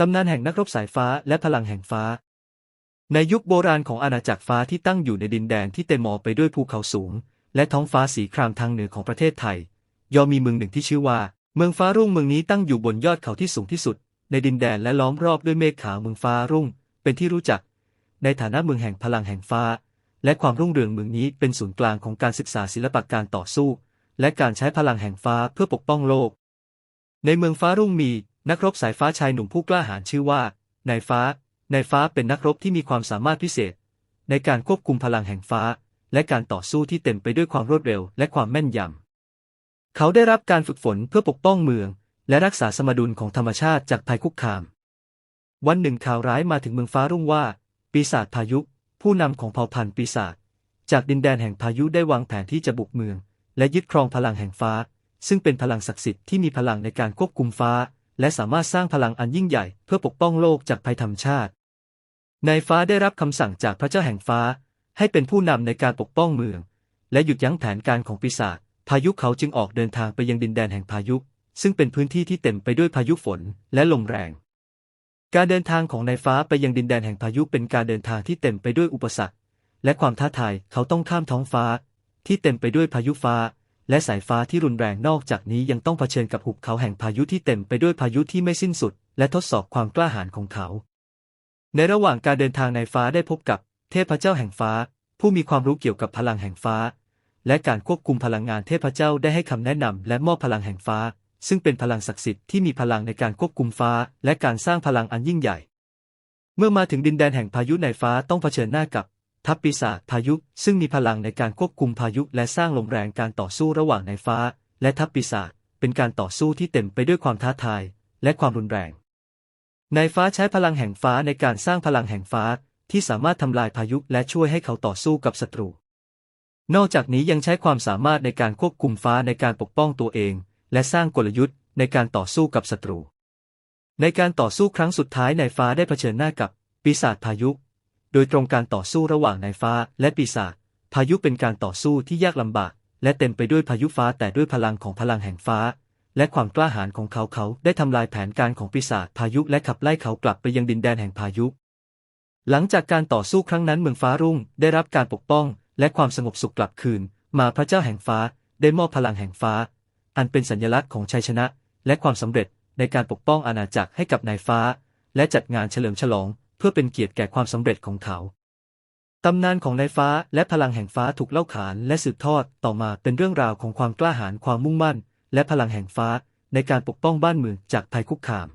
ตำนานแห่งนักรบสายฟ้าและพลังแห่งฟ้า ในยุคโบราณของอาณาจักรฟ้าที่ตั้งอยู่ในดินแดนที่เต็มมอไปด้วยภูเขาสูง และท้องฟ้าสีครามทางเหนือของประเทศไทย ยอมมีเมืองหนึ่งที่ชื่อว่า เมืองฟ้ารุ่งเมืองนี้ตั้งอยู่บนยอดเขาที่สูงที่สุด ในดินแดนและล้อมรอบด้วยเมฆขาวเมืองฟ้ารุ่ง เป็นที่รู้จัก ในฐานะเมืองแห่งพลังแห่งฟ้า และความรุ่งเรืองเมืองนี้เป็นศูนย์กลางของการศึกษาศิลปะการต่อสู้ และการใช้พลังแห่งฟ้าเพื่อปกป้องโลก ในเมืองฟ้ารุ่งมี นักรบสายฟ้าชายหนุ่มผู้กล้าหาญชื่อว่านายฟ้านายฟ้าเป็นนักรบที่มีความสามารถพิเศษ ในการควบคุมพลังแห่งฟ้า และการต่อสู้ที่เต็มไปด้วยความรวดเร็วและความแม่นยำ เขาได้รับการฝึกฝนเพื่อปกป้องเมือง และรักษาสมดุลของธรรมชาติจากภัยคุกคาม วันหนึ่งข่าวร้ายมาถึงเมืองฟ้ารุ่งว่า ปีศาจพายุ ผู้นำของเผ่าพันธุ์ปีศาจจากดินแดนแห่งพายุได้วางแผนที่จะบุกเมือง และยึดครองพลังแห่งฟ้า ซึ่งเป็นพลังศักดิ์สิทธิ์ที่มีพลังในการควบคุมฟ้า และสามารถสร้างพลังอันยิ่งใหญ่เพื่อปกป้องโลกจากภัยธรรมชาติ นายฟ้าได้รับคำสั่งจากพระเจ้าแห่งฟ้า ให้เป็นผู้นำในการปกป้องเมือง และหยุดยั้งแผนการของปีศาจ พายุเขาจึงออกเดินทางไปยังดินแดนแห่งพายุ ซึ่งเป็นพื้นที่ที่เต็มไปด้วยพายุฝนและลมแรง การเดินทางของนายฟ้าไปยังดินแดนแห่งพายุเป็นการเดินทางที่เต็มไปด้วยอุปสรรค และความท้าทาย เขาต้องข้ามท้องฟ้า ที่เต็มไปด้วยพายุฟ้า และสายฟ้าที่รุนแรงนอกจากนี้ยังต้องเผชิญกับหุบเขาแห่งพายุที่เต็มไปด้วยพายุที่ไม่สิ้นสุด และทดสอบความกล้าหาญของเขา ในระหว่างการเดินทางในฟ้าได้พบกับ เทพเจ้าแห่งฟ้า ผู้มีความรู้เกี่ยวกับพลังแห่งฟ้า และการควบคุมพลังงานเทพเจ้าได้ให้คำแนะนำและมอบพลังแห่งฟ้า ซึ่งเป็นพลังศักดิ์สิทธิ์ที่มีพลังในการควบคุมฟ้า และการสร้างพลังอันยิ่งใหญ่ เมื่อมาถึงดินแดนแห่งพายุในฟ้าต้องเผชิญหน้ากับ ทัพปีศาจพายุ ซึ่งมีพลังในการควบคุมพายุและสร้างลมแรงการต่อสู้ระหว่างในฟ้า และทัพปีศาจเป็นการต่อสู้ที่เต็มไปด้วยความท้าทาย และความรุนแรงนายฟ้าใช้พลังแห่งฟ้าในการสร้างพลังแห่งฟ้าที่สามารถทำลายพายุและช่วยให้เขาต่อสู้กับศัตรู นอกจากนี้ยังใช้ความสามารถในการควบคุมฟ้าในการปกป้องตัวเอง และสร้างกลยุทธ์ในการต่อสู้กับศัตรู ในการต่อสู้ครั้งสุดท้ายนายฟ้าได้เผชิญหน้ากับปีศาจพายุ โดยตรงการต่อสู้ระหว่างนายฟ้าและปีศาจพายุเป็นการต่อสู้ที่ยากลำบาก และเต็มไปด้วยพายุฟ้าแต่ด้วยพลังของพลังแห่งฟ้า และความกล้าหาญของเขาเขาได้ทำลายแผนการของปีศาจพายุและขับไล่เขากลับไปยังดินแดนแห่งพายุ หลังจากการต่อสู้ครั้งนั้นเมืองฟ้ารุ่ง ได้รับการปกป้อง และความสงบสุขกลับคืน มาพระเจ้าแห่งฟ้า ได้มอบพลังแห่งฟ้า อันเป็นสัญลักษณ์ของชัยชนะ และความสำเร็จในการปกป้องอาณาจักรให้กับนายฟ้า และจัดงานเฉลิมฉลอง เพื่อเป็นเกียรติแก่ความสำเร็จของเขา ตำนานของนายฟ้าและพลังแห่งฟ้าถูกเล่าขานและสืบทอดต่อมาเป็นเรื่องราวของความกล้าหาญความมุ่งมั่น และพลังแห่งฟ้าในการปกป้องบ้านเมืองจากภัยคุกคาม